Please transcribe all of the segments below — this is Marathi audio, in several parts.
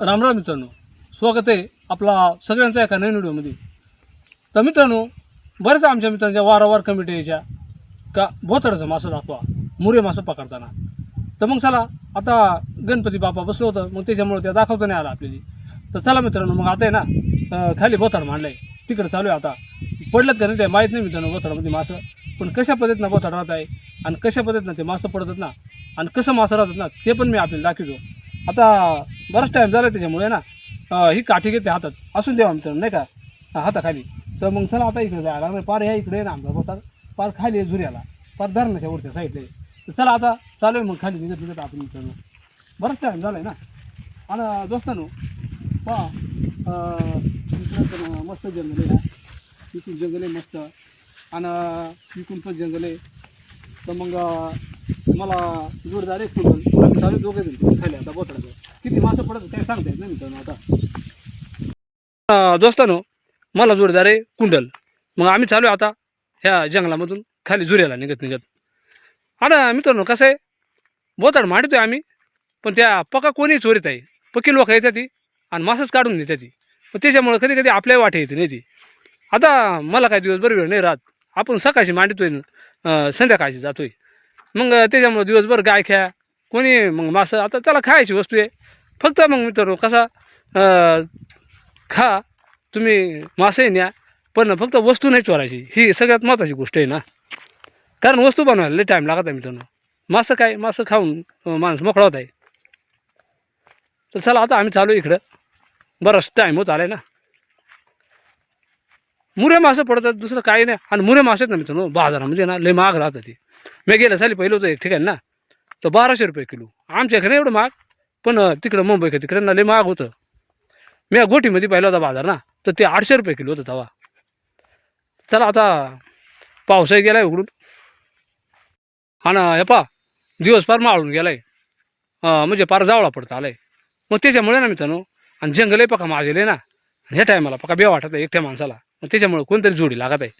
रामराम मित्रांनो स्वागत आहे आपला सगळ्यांचा एका नवीन व्हिडिओमध्ये. तर मित्रांनो बरेच आमच्या मित्रांच्या वारंवार कमिटी यायच्या. का भोतडाचं मासं दाखवा मुरे मासं पकडताना. तर मग चला आता गणपती बापा बसलो होतं मग त्याच्यामुळे त्या दाखवता नाही आला आपल्याला. तर चला मित्रांनो मग आता आहे ना खाली बोथाड मांडलं आहे तिकडे चालू आहे आता. पडलं का नाही ते माहीत नाही मित्रांनो बोथाडामध्ये मासं. पण कशा पद्धतीनं बोथाड राहत आहे आणि कशा पद्धतीनं ते मासं पडतात ना आणि कसं मासं राहतात ना ते पण मी आपल्याला दाखवतो. आता बराच टाईम झाला त्याच्यामुळे ना. ही काठी घेते हातात. असून देवा मित्रांनो नाही का? हाताखाली. तर मग चला आता इकडे जायला लागणार पार ह्या इकडे आहे ना आमचा होता पार खाली आहे झुऱ्याला पार धरणाच्या वरच्या साईडला तर चला आता चालू आहे मग खाली निघत निघत आपण मित्रांनो बराच टाईम झाला आहे ना. आणि दोस्तानो पहा पण मस्त जंगल आहे ना. इकडून जंगल आहे मस्त. आणि इकडून पण जंगल आहे. तर मग मला जोरदार एक फुल आम्ही चालू दोघे जण खाली आता बोथडाचं किती मासं पडत काय सांगता येत नाही मित्रांनो आता. दोस्तानो मला जोरदार आहे कुंडल. मग आम्ही चालू आहे आता ह्या जंगलामधून खाली जुऱ्याला निघत निघत. आता मित्रांनो कसं आहे? बोताड मांडतो आहे आम्ही पण त्या पका कोणी चोरीत आहे. पक्की लोक येतात ती आणि मासच काढून नेतात ती. पण त्याच्यामुळं कधी कधी आपल्या वाटे येते नाही ती. आता मला काही दिवस बरं वेळ नाही राहत. आपण सकाळची मांडतोय संध्याकाळची जातोय. मग त्याच्यामुळं दिवसभर गाय ख्या कोणी मग मासं आता त्याला खायची वस्तू आहे. फक्त मग मित्रांनो कसा खा तुम्ही मासे न्या पण फक्त वस्तू नाही चोरायची. ही सगळ्यात महत्त्वाची गोष्ट आहे ना. कारण वस्तू बनवायला लई टाईम लागत आहे मित्रांनो. मासं काय मासं खाऊन माणूस मोकळा होत आहे. तर चला आता आम्ही चालू इकडं. बराच टाईम होत आला आहे ना. मुरे मासे पडतात दुसरं काही नाही. आणि मुरे मासे आहेत ना मित्रांनो बाजारामध्ये ना लय महाग राहतात ती. मी गेलं साली पहिलं होतं एक ठिकाण ना. तर बाराशे रुपये किलो. आमच्याकडे एवढं महाग. पण तिकडं मुंबई का तिकडे ना लय महाग होतं. मी गोठीमध्ये पाहिलं होता बाजार ना. तर ते आठशे रुपये किलो होतं तवा. चला आता पावसाही गेलाय उघडून. आणि हे पा दिवस फार माळून गेला आहे म्हणजे फार जावळा पडता आहे मग त्याच्यामुळे ना मित्रांनो आणि जंगलही पका माझेले ना. आणि ह्या टायमाला पका बे वाटत आहे एकट्या माणसाला. मग त्याच्यामुळे कोणतरी जोडी लागत आहे.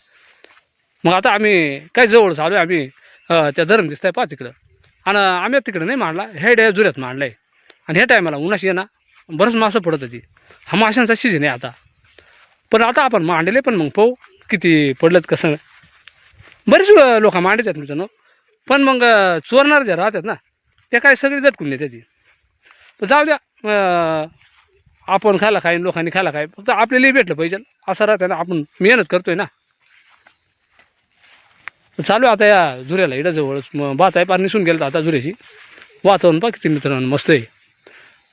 मग आता आम्ही काय जवळ चालू आहे आम्ही. त्या धरण दिसत आहे पहा तिकडं. आणि आम्ही तिकडं नाही मांडला ह्या डे जुऱ्यात मांडला आहे आणि ह्या टायमाला उन्हाशी आहे ना बरंच मासं पडत होती. हा माशांचा सीजन आहे आता. पण आता आपण मांडले पण मग पाहू किती पडलं कसं. बरेच लोक मांडतात मित्रांनो. पण मग चोरणार जे राहतात ना ते काय सगळी झटकून देतात ती. तर जाऊ द्या आपण खायला काय लोकांनी खायला काय फक्त आपल्यालाही भेटलं पाहिजे. असं राहतं ना आपण मेहनत करतोय ना. चालू आहे आता या झुऱ्याला इडं जवळच मग बात आहे पार निसून गेलं आता झुऱ्याची वाचवून पा किती मित्रांनो मस्त आहे.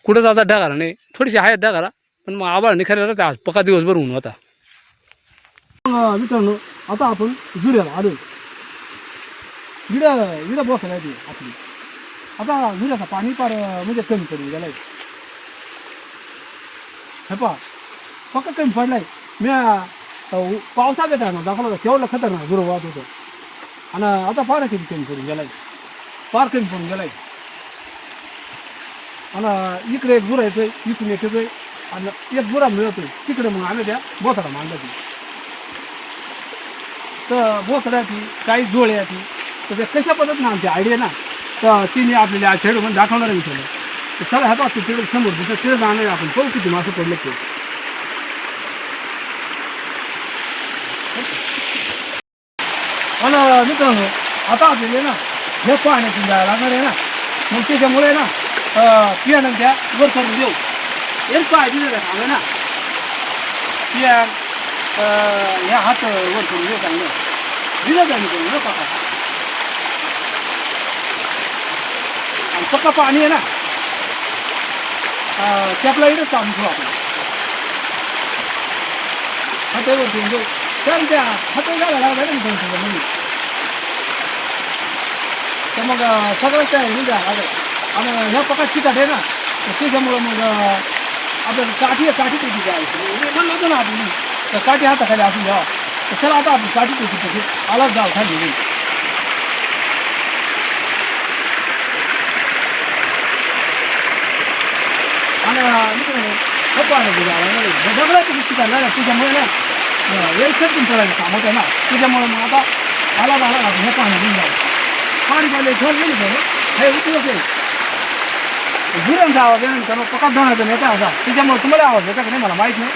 कुठं जाता ढगारा नाही. थोडीशी आहे ढगारा पण मग आबाळ निघायला राहते आज पका दिवसभर होऊन होता. मित्रांनो आता आपण झुऱ्याला आलो. विडा विडा बसायला ती आपली. आता झुऱ्याचा पाणी पार म्हणजे कमी पडून गेलाय. हे पहा पक्का कमी पडलाय. मी अं, पावसाच्या टायमा दाखवला होता खतरनाक झुरं वाहत होतं. आणि आता फार किती कमी गेलाय. फार कमी करून गेलाय. आणि इकडे एक बुरा येतोय इकडून एक येतोय आणि एक बुरा मिळतोय. तिकडे मग आम्ही त्या बोथडा मांडला ती तर बोथडा ती काही जोळे ती तर ते कशा पद्धतीनं आमची आयडिया ना तर तिने आपल्याला आज म्हणजे दाखवणार विचारलं तर चला ह्या तिकडे समोर दिसत तिथे जाणार आपण. पाहू किती मासे पडले ते. आणि मित्रांनो आता आपल्याला ना हे पाण्यातून जायला लागणार आहे ना मग त्याच्यामुळे ना पियानं त्या वर करून देऊ एक पाय दिले आहे ना पियान ह्या हात वर करून देऊ चांगलं दिलं का मित्रांनो ना पका आणि पक्का पाणी आहे ना त्यातला इकडे चालू ठेवू आपण हातावर ठेवून देऊ तर त्या हातावर घालायला लागला ना मित्रांनो सगळं म्हणजे तर मग अं, सगळं त्या निघा लागेल आणि ह्या पका चिकाट आहे ना तर त्याच्यामुळं मग अं, आपल्याला काठी काठी त्याची जायची म्हणलं होतं ना आपण तर काठी हाताखाली असून घ्यावा तर चला आता आपण काठी त्याची त्याची आलाच जाव खाली गेली आणि मित्रांनो हे पाण्याची जागा दगडाची ठिकाण ना त्याच्यामुळे ना वेळ सटकून पडायचं काम होतं ना त्याच्यामुळे मग आता आला आला हे पाणी घेऊन जावं पाणी पाहिजे घर गेली हे उपयोग आहे. झुऱ्यांचा आवाज आहे मित्रांनो पका दोनाचा येता असा. त्याच्यामुळे तुम्हाला आवाज येता का नाही मला माहीत नाही.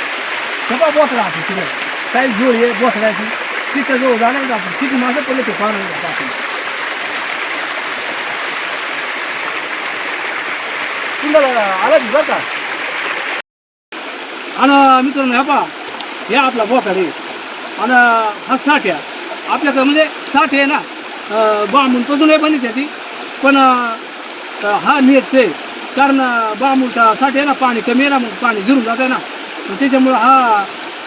तेव्हा बोट राहते तिथे काही जोड आहे बोट राहायची. तिथं जो झालं ना आपण किती मागं पडलं ते पाहणं तुम्हाला आला की बरं का? आणि मित्रांनो ह्या पहा. या आपला बोकाड आहे. आणि हा साठ्या. आपल्याकडं म्हणजे साठ आहे ना. बांबून पासून आहे बनित ती. पण हा नेटच आहे. कारण बांबूचा आहे ना पाणी कमी आहे ना मग पाणी झिरून जात आहे ना त्याच्यामुळं हा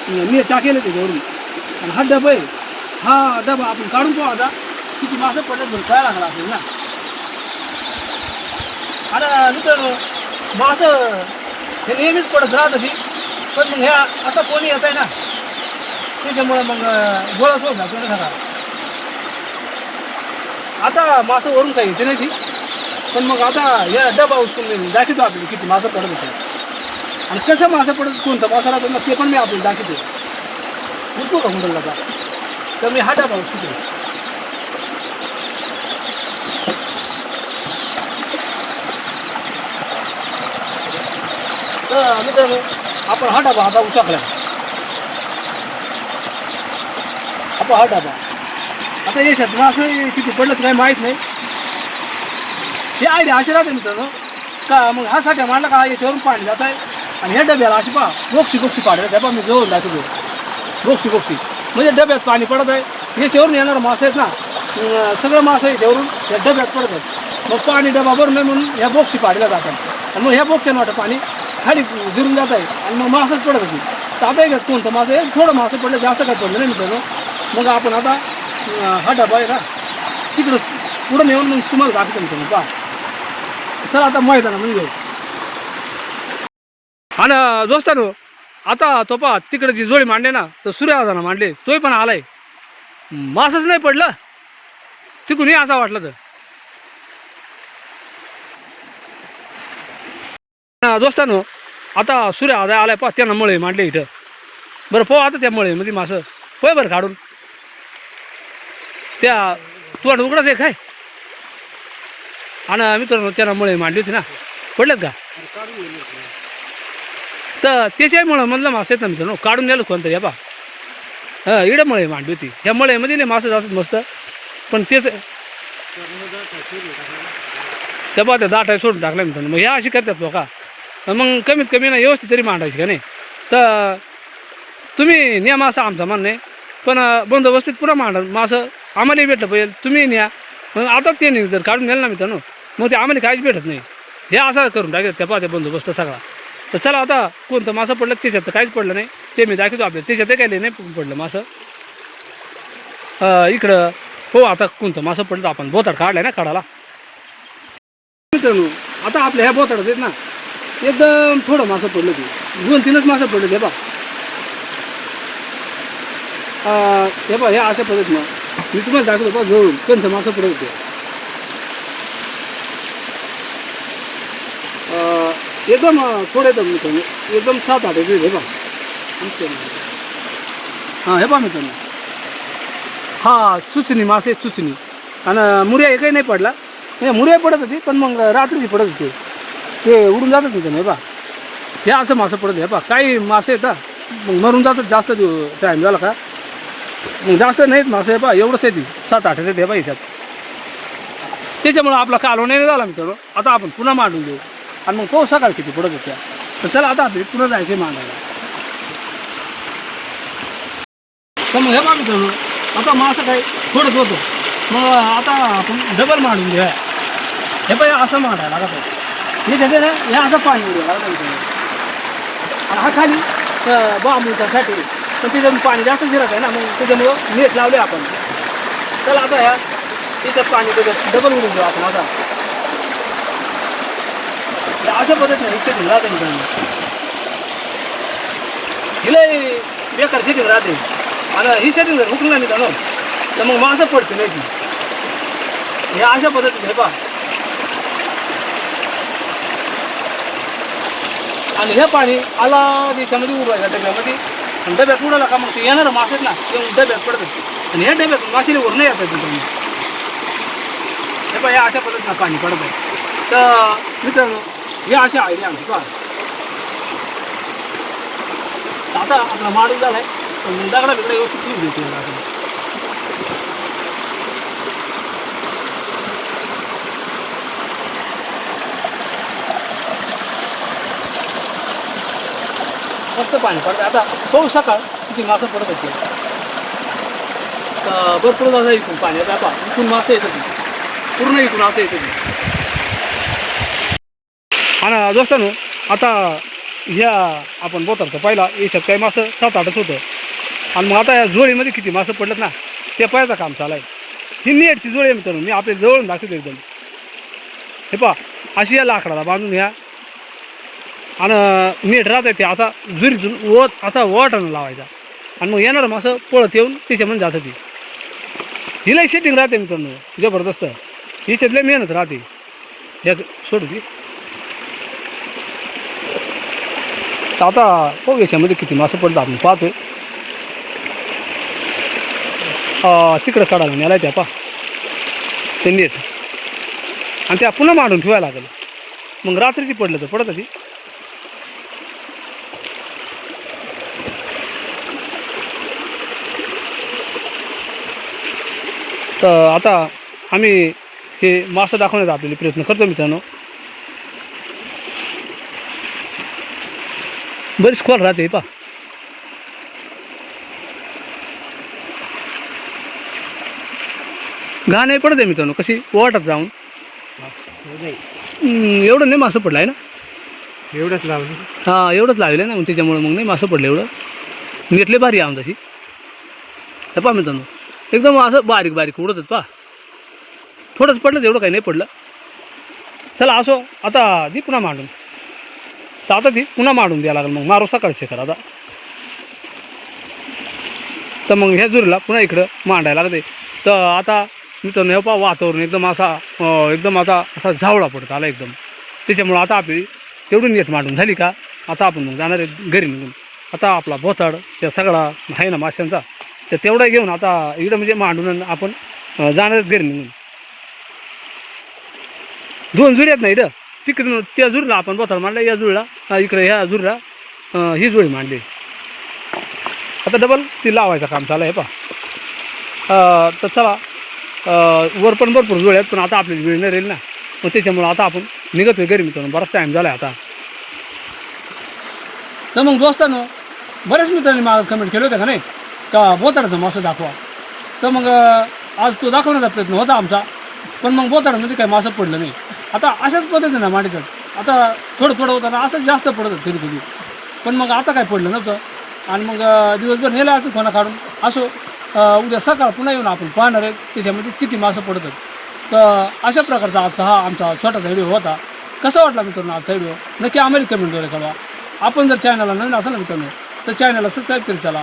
नेट टाकेल त्याच्यावरून. आणि हा डबा आहे. हा डबा आपण काढून पाहू आता. किती मासं पडत बरं काय लागला असेल ना. आणि नंतर मासं हे नेहमीच पडत राहत ती. पण मग ह्या आता कोणी येत आहे ना. त्याच्यामुळं मग गोळा सोडला कोणी ना आता मासं वरून येते नाही ती. पण मग आता या डबा उचकून मी दाखवतो आपल्याला किती मासं पडत होते. आणि कसं मासं पडत, कोणतं मासा राहतो ते पण मी आपल्याला दाखवतो. उचकू का कुंडलला का तर मी हा डबा उचकतो तर मित्रांनो, आपण हा डबा आता उचकला. आपण हा डबा आता हे क्षेत्र असं किती पडलं तर काही माहीत नाही. हे आयडिया असे राहते मित्रांनो. का मग हा साठ्या मांडला का याच्यावरून पाणी जात आहे. आणि ह्या डब्याला असे पहा बोक्षी बोक्षी पाडलं. डबा मी जवळ दाखवतो बोक्षी बोक्षी म्हणजे डब्यात पाणी पडत आहे. याच्यावरून येणारं मासे आहेत ना अं, सगळं मासं याच्यावरून या डब्यात पडत आहेत मग पाणी डबा भरून नाही म्हणून ह्या बोक्षी पाडल्या जातात. आणि मग ह्या बोक्षानं वाटतं पाणी खाली जिरून जात आहे. आणि मग मासच पडत होती आता एक कोणतं मासं आहे? थोडं मासं पडलं जास्त काय पडलं नाही मित्रांनो. मग आपण आता हा डबा आहे का तिकडं पुढं नेऊन मग तुम्हाला दाखवतो मित्रांनो पहा. चला आता मैदानामध्ये जाऊ आणि दोस्तानो आता तो पहा तिकडे जी जोडी मांडले ना तर सूर्यदाना मांडले. तोही पण आलाय. मासच नाही पडलं. तिकूनही असा वाटलं तर. दोस्तानो आता सूर्य आदाय आलाय पहा त्यांना मळे मांडले इथं. बरं पाहू आता त्या मळे मध्ये मासं. पोय बरं काढून. त्या तुला उघडाच आहे काय? आणि मित्रांनो त्यांना मुळे मांडली होती ना. पडलेत का? तर त्याच्यामुळं म्हणलं मासे आहेत ना मित्रांनो काढून नेलं कोणतरी बा हां इडं मळे मांडली होती. ह्या मळ्यामध्ये नाही मासे जातात मस्त. पण तेच त्या बा त्या दाटा सोडून टाकल्या मित्रांनो. मग ह्या अशी करतात लोका मग कमीत कमी ना व्यवस्थित तरी मांडायची का नाही? तर तुम्ही न्या मासा आमचा म्हणणं आहे. पण बंदोबस्तीत पुन्हा मांडा मासं आम्हालाही भेटलं पाहिजे. तुम्ही न्या. मग आता ते नाही जर काढून नेलं ना मित्रांनो मग ते आम्हाला काहीच भेटत नाही. हे असं करून टाकेल त्या पाहते बंदोबस्त सगळा. तर चला आता कोणतं मासा पडलं त्याच्यात तर काहीच पडलं नाही. ते मी दाखवतो आपल्याला. त्याच्यात काही नाही पडलं मासं. इकडं हो आता कोणतं मासं पडलं तर आपण बोताड काढलाय ना काढायला. मित्रांनो आता आपल्या ह्या बोताडात आहेत ना एकदम थोडं मासं पडलं ते. दोन तीनच मासं पडलं ते बा. हे बा हे असं पडत ना मी तुम्हाला दाखवतो बा जवळून कंच मासं पडत होते एकदम अं, थोडं एकदम मित्रांनो. एकदम सात आठ येते हे बा हां हे बा मित्रांनो. हा चुचणी मासे चुचणी. आणि मुर्या एकही नाही पडला. म्हणजे मुर्या पडत होती पण मग रात्रीची पडत होती. ते उडून जातच मित्रांनो हे बा हे असं मासं पडत हे बा काही मासे येतात मग मरून जातात जास्त टाईम झाला का? जास्त नाहीत मासे बा एवढंच येते सात आठ येते बा याच्यात. त्याच्यामुळं आपला कालो नाही झाला मित्रांनो. आता आपण पुन्हा मांडून देऊ आणि मग तो सकाळ किती पुढं त्या तर चला आता आपली पुन्हा जायचे मांडायला तर मग हे बा मित्रांनो. आता मासा काही थोडंच होतो. मग आता आपण डबल मांडून घेऊया. हे पाय असं मांडायला लागत. आहे हे ना हे असं पाणी उडवायला हा खाली तर बांबूचा पण तिथं पाणी जास्त फिरत आहे ना मग त्याच्यामुळं नेट लावले आपण. चला आता ह्या तिच्यात पाणी त्याच्यात डबल उडून जाऊ आपण आता. अशा पद्धतीने हे सेटिंग राहते मित्रांनो बेकार शेतीत राहते. आणि ही शेती जर हुकली नाही मित्रांनो तर मग मासं पडते नाही ती. हे अशा पद्धतीने हे पहा. आणि हे पाणी आला दिशामध्ये उभं आहे त्याच्यामध्ये आणि डब्यात उडाला का मग ते येणार मासे ना ते डब्यात पडतात. आणि ह्या डब्यात मासेने वर नाही येतात मित्रांनो हे पहा या अशा पद्धतीनं पाणी पडत आहे तर मित्रांनो हे अशी आयडिया आमची आता आपला माणूस झालाय. पण दगडा बिगडा व्यवस्थित ठेवून देते जास्त पाणी पडतं आता पाऊस सकाळ किती मासं पडत होते. तर भरपूर जाता इथून पाणी आता पहा इथून येत येतात पूर्ण इथून असं येतं आणि दोस्तानो आता ह्या आपण बोलतात पहिला याच्यात काही मासं सात आठच होतं. आणि मग आता या जोळीमध्ये किती मासं पडलं ना ते पाहायचं काम चालू आहे. ही नेटची जोळी आहे मित्रांनो मी आपल्या जवळून दाखवतो एकदम. हे पहा अशी या लाकडाला बांधून घ्या. आणि मीठ राहतं ते असा जुरीतून ओत असा वटानं लावायचा. आणि मग येणार मासं पळत येऊन त्याच्यामध्ये जातं ती. हिला शेटिंग राहते मित्रांनो जबरदस्त. हिच्यातल्या मेहनत राहते. एक सोडू ती आता हो याच्यामध्ये किती मासं पडतं आपण पाहतोय. तिकडं काढायला नेला त्या पा. ते नेट आणि त्या पुन्हा मांडून ठेवायला लागेल. मग रात्रीची पडलं तर पडत ती. तर आता आम्ही हे मासं दाखवण्याचा आपल्याला प्रयत्न करतो मित्रांनो. बरीच खोल राहते पा घाण नाही पडत आहे मित्रांनो कशी वाटत जाऊन. एवढं नाही मासं पडलं आहे ना. एवढंच लावलं. हां एवढंच लावलं ना मग त्याच्यामुळे मग नाही मासं पडलं एवढं. नेटले भारी आहे तशी हे पा मित्रांनो. एकदम असं बारीक बारीक उडत पा थोडंच पडलं तेवढं काही नाही पडलं. चला असो. आता ती पुन्हा मांडून. तर आता ती पुन्हा मांडून द्यायला लागेल मग. मारू सकाळचे कर आता. तर मग ह्या जुरीला पुन्हा इकडं मांडायला लागते. तर आता मित्रांनो हे पा वातावरण एकदम असा एकदम आता असा झावळा पडत आला एकदम. त्याच्यामुळं आता आपली तेवढी नेट मांडून झाली का? आता आपण मग जाणार आहे घरी निघून. आता आपला भोताड त्या सगळा आहे ना माशांचा तर तेवढं घेऊन आता इकडं म्हणजे मांडून आपण जाणार आहेत घरी निघून. दोन जुरी आहेत ना इकडं तिकडं त्या जुळला आपण बोथाड मांडला या जुळला इकडे ह्या जुळला ही जुळी मांडली. आता डबल ती लावायचं काम चालू आहे पा तर चला वर पण भरपूर जुळे आहेत पण आता आपल्याला वेळ नाही राहील ना. मग त्याच्यामुळं आता आपण निघतोय घरी मित्रांनो बराच टाईम झाला आहे आता. तर मग दोस्तानो बऱ्याच मित्रांनी मला कमेंट केलं होतं का नाही? का बोताडाचं मासं दाखवा? तर मग आज तो दाखवण्याचा प्रयत्न होता आमचा. पण मग बोताडामध्ये काही मासं पडलं नाही. आता अशाच पद्धतीनं मांडतात आता थोडं थोडं होतं ना असंच जास्त पडतं कधी कधी पण मग आता काय पडलं नव्हतं. आणि मग दिवसभर नेला असं कोणा काढून असो उद्या सकाळ पुन्हा येऊन आपण पाहणार आहे त्याच्यामध्ये किती मासं पडतात तर अशा प्रकारचा आजचा हा आमचा छोटासा व्हिडिओ होता. कसा वाटला मित्रांनो आजचा व्हिडिओ? नक्की आम्हाला कमेंटद्वारे कळवा. आपण जर चॅनलला नवीन असाल ना मित्रांनो तर चॅनलला सबस्क्राईब करीत चला.